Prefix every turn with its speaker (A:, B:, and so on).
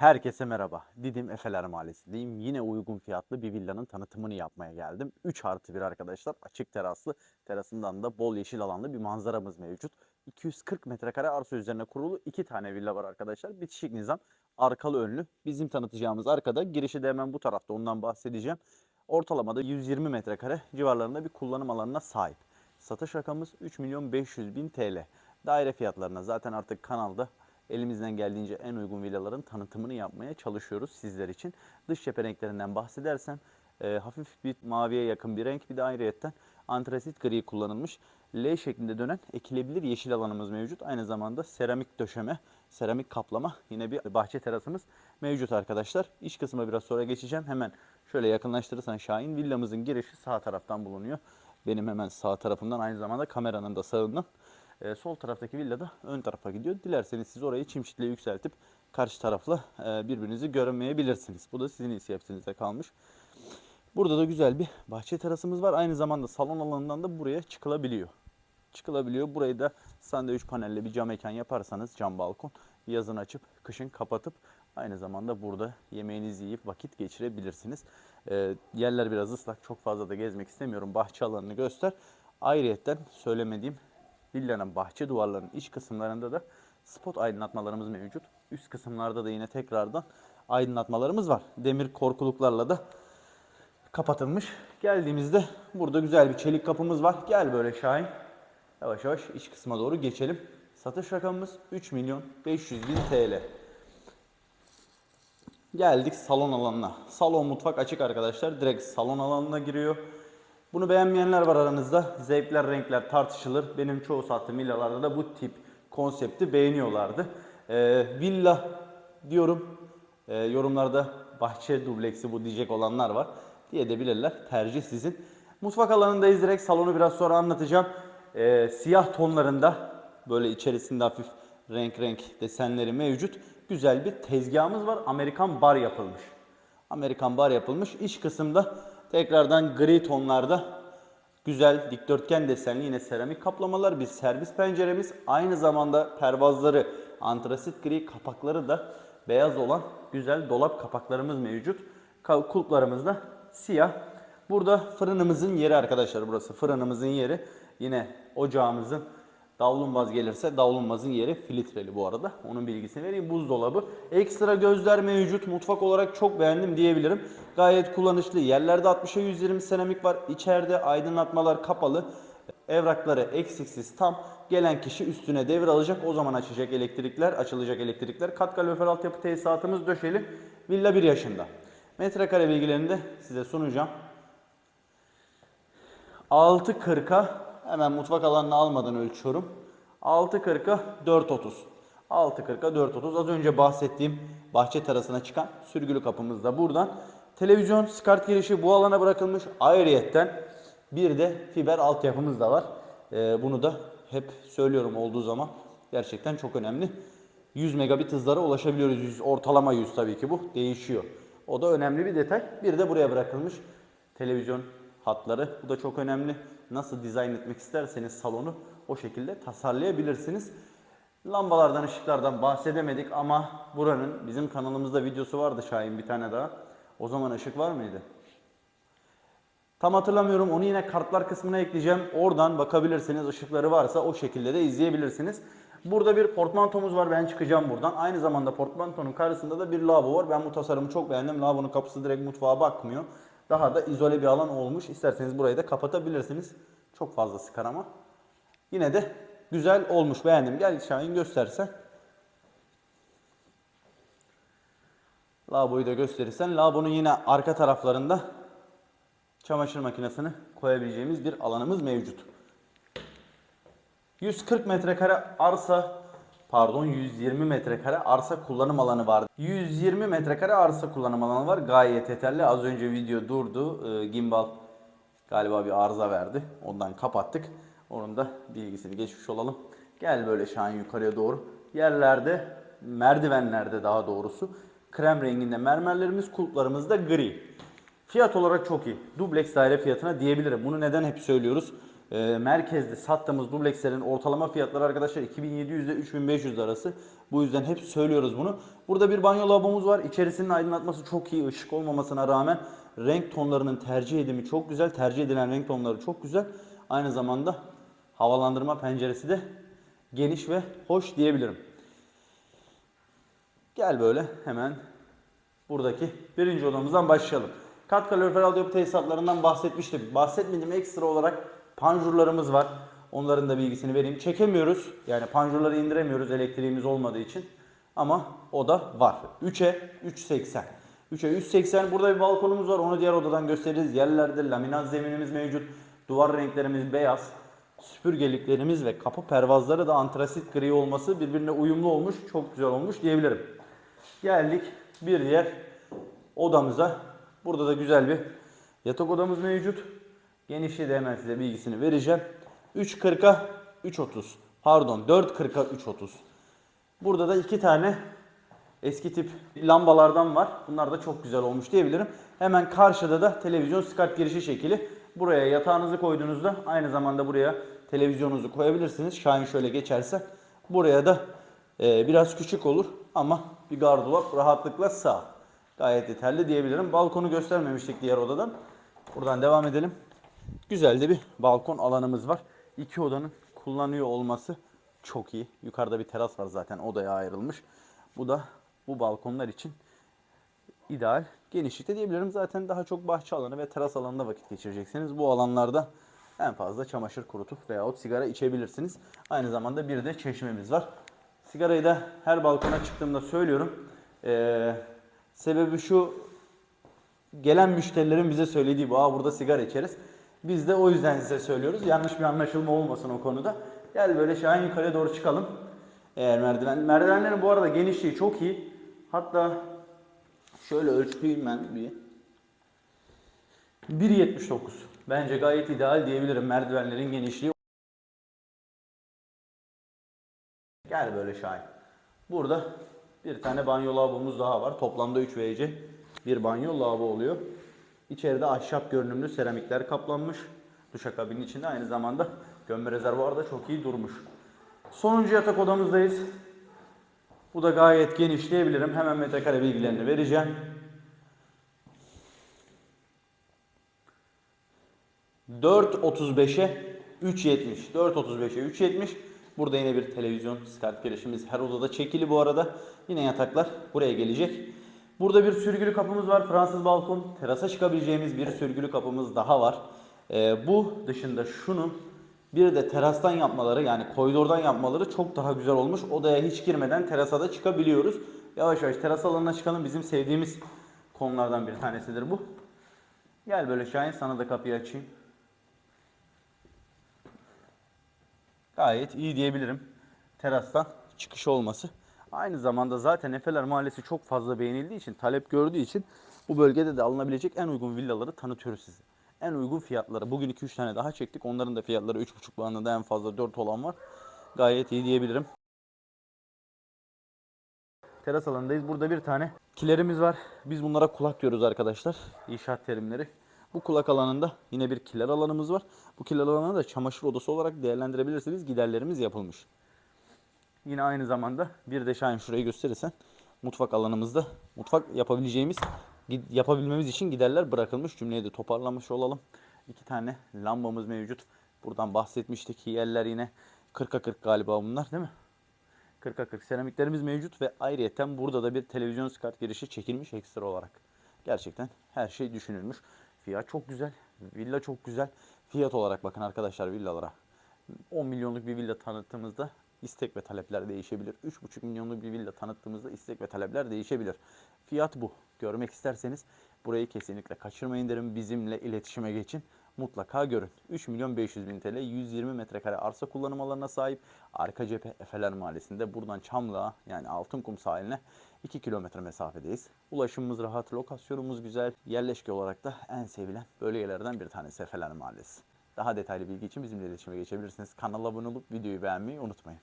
A: Herkese merhaba. Didim Efeler Mahallesi'ndeyim. Yine uygun fiyatlı bir villanın tanıtımını yapmaya geldim. 3 artı 1 arkadaşlar. Açık teraslı. Terasından da bol yeşil alanlı bir manzaramız mevcut. 240 metrekare arsa üzerine kurulu 2 tane villa var arkadaşlar. Bitişik nizam. Arkalı önlü. Bizim tanıtacağımız arkada. Girişi de hemen bu tarafta. Ondan bahsedeceğim. Ortalamada 120 metrekare civarlarında bir kullanım alanına sahip. Satış rakamımız 3 milyon 500 bin TL. Daire fiyatlarına zaten artık kanalda elimizden geldiğince en uygun villaların tanıtımını yapmaya çalışıyoruz sizler için. Dış cephe renklerinden bahsedersem e, hafif bir maviye yakın bir renk bir de ayrıyetten antrasit gri kullanılmış. L şeklinde dönen ekilebilir yeşil alanımız mevcut. Aynı zamanda seramik döşeme, seramik kaplama yine bir bahçe terasımız mevcut arkadaşlar. İç kısmına biraz sonra geçeceğim. Hemen şöyle yakınlaştırırsan Şahin villamızın girişi sağ taraftan bulunuyor. Benim hemen sağ tarafımdan aynı zamanda kameranın da sağından. Ee, sol taraftaki villa da ön tarafa gidiyor. Dilerseniz siz orayı çimşitle yükseltip karşı tarafla e, birbirinizi göremeyebilirsiniz. Bu da sizin inisiyatifinize kalmış. Burada da güzel bir bahçe terasımız var. Aynı zamanda salon alanından da buraya çıkılabiliyor. Çıkılabiliyor. Burayı da sandviç panelle bir cam mekan yaparsanız cam balkon yazın açıp kışın kapatıp aynı zamanda burada yemeğinizi yiyip vakit geçirebilirsiniz. Ee, yerler biraz ıslak. Çok fazla da gezmek istemiyorum. Bahçe alanını göster. Ayrıyetten söylemediğim villanın bahçe duvarlarının iç kısımlarında da spot aydınlatmalarımız mevcut. Üst kısımlarda da yine tekrardan aydınlatmalarımız var. Demir korkuluklarla da kapatılmış. Geldiğimizde burada güzel bir çelik kapımız var. Gel böyle Şahin. Yavaş yavaş iç kısma doğru geçelim. Satış rakamımız 3 milyon 500 bin TL. Geldik salon alanına. Salon mutfak açık arkadaşlar. Direkt salon alanına giriyor. Bunu beğenmeyenler var aranızda. Zevkler, renkler tartışılır. Benim çoğu sattığım villalarda da bu tip konsepti beğeniyorlardı. Ee, villa diyorum. Ee, yorumlarda bahçe dubleksi bu diyecek olanlar var. Diye de bilirler. Tercih sizin. Mutfak alanındayız direkt. Salonu biraz sonra anlatacağım. Ee, siyah tonlarında böyle içerisinde hafif renk renk desenleri mevcut. Güzel bir tezgahımız var. Amerikan bar yapılmış. Amerikan bar yapılmış. İç kısımda tekrardan gri tonlarda güzel dikdörtgen desenli yine seramik kaplamalar bir servis penceremiz. Aynı zamanda pervazları antrasit gri kapakları da beyaz olan güzel dolap kapaklarımız mevcut. Kulplarımız da siyah. Burada fırınımızın yeri arkadaşlar burası fırınımızın yeri. Yine ocağımızın Davlumbaz gelirse davlumbazın yeri filtreli bu arada. Onun bilgisini vereyim. Buzdolabı. Ekstra gözler mevcut. Mutfak olarak çok beğendim diyebilirim. Gayet kullanışlı. Yerlerde 60'a 120 seramik var. İçeride aydınlatmalar kapalı. Evrakları eksiksiz tam. Gelen kişi üstüne devir alacak. O zaman açacak elektrikler, açılacak elektrikler. Kat kalorifer altyapı tesisatımız döşeli. Villa 1 yaşında. Metrekare bilgilerini de size sunacağım. 6.40'a hemen mutfak alanını almadan ölçüyorum. 6.40'a 4.30. 6.40'a 4.30. Az önce bahsettiğim bahçe terasına çıkan sürgülü kapımız da buradan. Televizyon skart girişi bu alana bırakılmış. Ayrıyetten bir de fiber altyapımız da var. Ee, bunu da hep söylüyorum olduğu zaman gerçekten çok önemli. 100 megabit hızlara ulaşabiliyoruz. 100, ortalama 100 tabii ki bu. Değişiyor. O da önemli bir detay. Bir de buraya bırakılmış televizyon hatları. Bu da çok önemli. Nasıl dizayn etmek isterseniz salonu o şekilde tasarlayabilirsiniz. Lambalardan, ışıklardan bahsedemedik ama buranın bizim kanalımızda videosu vardı Şahin bir tane daha. O zaman ışık var mıydı? Tam hatırlamıyorum. Onu yine kartlar kısmına ekleyeceğim. Oradan bakabilirsiniz. Işıkları varsa o şekilde de izleyebilirsiniz. Burada bir portmantomuz var. Ben çıkacağım buradan. Aynı zamanda portmantonun karşısında da bir lavabo var. Ben bu tasarımı çok beğendim. Lavabonun kapısı direkt mutfağa bakmıyor. Daha da izole bir alan olmuş. İsterseniz burayı da kapatabilirsiniz. Çok fazla sıkar ama. Yine de güzel olmuş. Beğendim. Gel Şahin göstersen. Lavaboyu da gösterirsen. Lavabonun yine arka taraflarında çamaşır makinesini koyabileceğimiz bir alanımız mevcut. 140 metrekare arsa pardon 120 metrekare arsa kullanım alanı var. 120 metrekare arsa kullanım alanı var. Gayet yeterli. Az önce video durdu. Ee, gimbal galiba bir arıza verdi. Ondan kapattık. Onun da bilgisini geçmiş olalım. Gel böyle Şahin yukarıya doğru. Yerlerde, merdivenlerde daha doğrusu krem renginde mermerlerimiz, kulplarımız da gri. Fiyat olarak çok iyi. Dubleks daire fiyatına diyebilirim. Bunu neden hep söylüyoruz? E, merkezde sattığımız dublekslerin ortalama fiyatları arkadaşlar 2700 ile 3500 arası. Bu yüzden hep söylüyoruz bunu. Burada bir banyo lavabomuz var. İçerisinin aydınlatması çok iyi. ışık olmamasına rağmen renk tonlarının tercih edimi çok güzel. Tercih edilen renk tonları çok güzel. Aynı zamanda havalandırma penceresi de geniş ve hoş diyebilirim. Gel böyle hemen buradaki birinci odamızdan başlayalım. Kat kalorifer altyapı tesisatlarından bahsetmiştim. Bahsetmediğim ekstra olarak panjurlarımız var. Onların da bilgisini vereyim. Çekemiyoruz. Yani panjurları indiremiyoruz elektriğimiz olmadığı için. Ama o da var. 3'e 3.80. 3'e 3.80. Burada bir balkonumuz var. Onu diğer odadan gösteririz. Yerlerde laminat zeminimiz mevcut. Duvar renklerimiz beyaz. Süpürgeliklerimiz ve kapı pervazları da antrasit gri olması birbirine uyumlu olmuş. Çok güzel olmuş diyebilirim. Geldik bir diğer odamıza. Burada da güzel bir yatak odamız mevcut. Genişliği de hemen size bilgisini vereceğim. 3.40'a 3.30. Pardon 4.40'a 3.30. Burada da iki tane eski tip lambalardan var. Bunlar da çok güzel olmuş diyebilirim. Hemen karşıda da televizyon skart girişi şekli. Buraya yatağınızı koyduğunuzda aynı zamanda buraya televizyonunuzu koyabilirsiniz. Şahin şöyle geçerse. Buraya da e, biraz küçük olur ama bir gardırop rahatlıkla sağ. Gayet yeterli diyebilirim. Balkonu göstermemiştik diğer odadan. Buradan devam edelim. Güzel de bir balkon alanımız var. İki odanın kullanıyor olması çok iyi. Yukarıda bir teras var zaten odaya ayrılmış. Bu da bu balkonlar için ideal genişlikte diyebilirim. Zaten daha çok bahçe alanı ve teras alanında vakit geçireceksiniz. Bu alanlarda en fazla çamaşır kurutup veyahut sigara içebilirsiniz. Aynı zamanda bir de çeşmemiz var. Sigarayı da her balkona çıktığımda söylüyorum. Ee, sebebi şu gelen müşterilerin bize söylediği bu. Aa burada sigara içeriz. Biz de o yüzden size söylüyoruz. Yanlış bir anlaşılma olmasın o konuda. Gel böyle Şahin yukarıya doğru çıkalım. Eğer merdiven, merdivenlerin bu arada genişliği çok iyi. Hatta şöyle ölçeyim ben bir. 1.79. Bence gayet ideal diyebilirim merdivenlerin genişliği. Gel böyle Şahin. Burada bir tane banyo lavabomuz daha var. Toplamda 3 VC bir banyo lavabo oluyor. İçeride ahşap görünümlü seramikler kaplanmış. Duşakabinin içinde aynı zamanda gömme rezervuarı da çok iyi durmuş. Sonuncu yatak odamızdayız. Bu da gayet geniş diyebilirim. Hemen metrekare bilgilerini vereceğim. 4.35'e 3.70. 4.35'e 3.70. Burada yine bir televizyon skart girişimiz her odada çekili bu arada. Yine yataklar buraya gelecek. Burada bir sürgülü kapımız var. Fransız balkon. Terasa çıkabileceğimiz bir sürgülü kapımız daha var. Ee, bu dışında şunu bir de terastan yapmaları yani koridordan yapmaları çok daha güzel olmuş. Odaya hiç girmeden terasa da çıkabiliyoruz. Yavaş yavaş teras alanına çıkalım. Bizim sevdiğimiz konulardan bir tanesidir bu. Gel böyle Şahin sana da kapıyı açayım. Gayet iyi diyebilirim. Terastan çıkış olması. Aynı zamanda zaten Efeler Mahallesi çok fazla beğenildiği için, talep gördüğü için bu bölgede de alınabilecek en uygun villaları tanıtıyoruz size. En uygun fiyatları. Bugün 2-3 tane daha çektik. Onların da fiyatları 3,5 bandında en fazla 4 olan var. Gayet iyi diyebilirim. Teras alanındayız. Burada bir tane kilerimiz var. Biz bunlara kulak diyoruz arkadaşlar. İnşaat terimleri. Bu kulak alanında yine bir kiler alanımız var. Bu kiler alanını da çamaşır odası olarak değerlendirebilirsiniz. Giderlerimiz yapılmış. Yine aynı zamanda bir de Şahin şurayı gösterirsen mutfak alanımızda mutfak yapabileceğimiz yapabilmemiz için giderler bırakılmış. Cümleyi de toparlamış olalım. İki tane lambamız mevcut. Buradan bahsetmiştik. Yerler yine 40'a 40 galiba bunlar değil mi? 40'a 40 seramiklerimiz mevcut ve ayrıyeten burada da bir televizyon skart girişi çekilmiş ekstra olarak. Gerçekten her şey düşünülmüş. Fiyat çok güzel. Villa çok güzel. Fiyat olarak bakın arkadaşlar villalara. 10 milyonluk bir villa tanıttığımızda istek ve talepler değişebilir. 3,5 milyonluk bir villa tanıttığımızda istek ve talepler değişebilir. Fiyat bu. Görmek isterseniz burayı kesinlikle kaçırmayın derim. Bizimle iletişime geçin. Mutlaka görün. 3 milyon 500 bin TL 120 metrekare arsa kullanım alanına sahip. Arka cephe Efeler Mahallesi'nde buradan Çamlığa yani Altınkum sahiline 2 kilometre mesafedeyiz. Ulaşımımız rahat, lokasyonumuz güzel. Yerleşke olarak da en sevilen bölgelerden bir tanesi Efeler Mahallesi. Daha detaylı bilgi için bizimle iletişime geçebilirsiniz. Kanala abone olup videoyu beğenmeyi unutmayın.